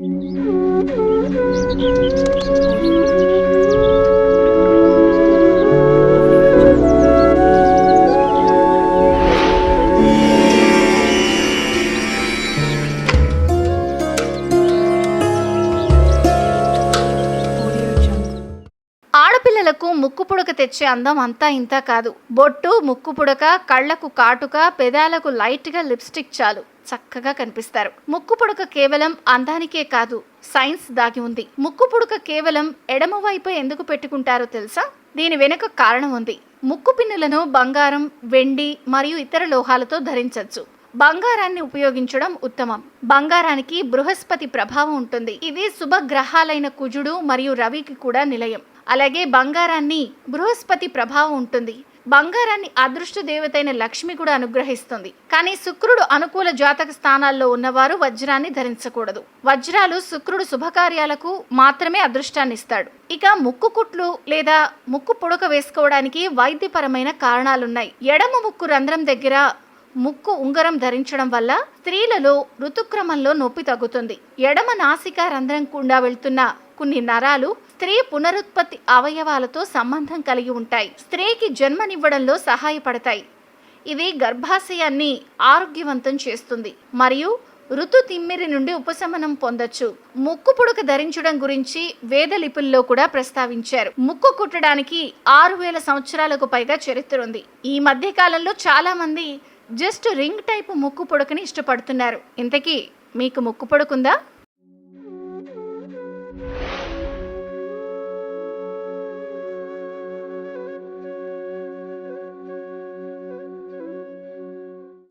うん。ఆడపిల్లలకు ముక్కు పుడక తెచ్చే అందం అంతా ఇంత కాదు. బొట్టు ముక్కు పుడక కళ్ళకు కాటుక పెదాలకు లైట్గా లిప్స్టిక్ చాలు. చక్కగా కనిపిస్తారు. ముక్కు పుడక కేవలం అందానికే కాదు సైన్స్ దాగి ఉంది. ముక్కు పుడక కేవలం ఎడమ వైపు ఎందుకు పెట్టుకుంటారో తెలుసా? దీని వెనుక కారణం ఉంది. ముక్కు పిన్నులను బంగారం వెండి మరియు ఇతర లోహాలతో ధరించవచ్చు బంగారాన్ని ఉపయోగించడం ఉత్తమం. బంగారానికి బృహస్పతి ప్రభావం ఉంటుంది. ఇది శుభ గ్రహాలైన కుజుడు మరియు రవికి కూడా నిలయం. అలాగే బంగారాన్ని బృహస్పతి ప్రభావం ఉంటుంది. బంగారాన్ని అదృష్ట దేవతైన లక్ష్మి కూడా అనుగ్రహిస్తుంది. కానీ శుక్రుడు అనుకూల జాతక స్థానాల్లో ఉన్నవారు వజ్రాన్ని ధరించకూడదు. వజ్రాలు శుక్రుడు శుభకార్యాలకు మాత్రమే అదృష్టాన్ని ఇస్తాడు. ఇక ముక్కు కుట్లు లేదా ముక్కు పుడక వేసుకోవడానికి వైద్యపరమైన కారణాలున్నాయి. ఎడమ ముక్కు రంధ్రం దగ్గర ముక్కు ఉంగరం ధరించడం వల్ల స్త్రీలలో ఋతుక్రమంలో నొప్పి తగ్గుతుంది. ఎడమ నాసిక రంధ్రం గుండా వెళ్తున్న కొన్ని నరాలు స్త్రీ పునరుత్పత్తి అవయవాలతో సంబంధం కలిగి ఉంటాయి. స్త్రీకి జన్మనివ్వడంలో సహాయపడతాయి. ఇది గర్భాశయాన్ని ఆరోగ్యవంతం చేస్తుంది. మరియు ఋతు తిమ్మిరి నుండి ఉపశమనం పొందొచ్చు. ముక్కు పుడక ధరించడం గురించి వేద లిపుల్లో కూడా ప్రస్తావించారు. ముక్కు కుట్టడానికి ఆరు వేల సంవత్సరాలకు పైగా చరిత్ర ఉంది. ఈ మధ్య కాలంలో చాలా మంది జస్ట్ రింగ్ టైపు ముక్కు పుడకని ఇష్టపడుతున్నారు. ఇంతకీ మీకు ముక్కు పుడకుందా?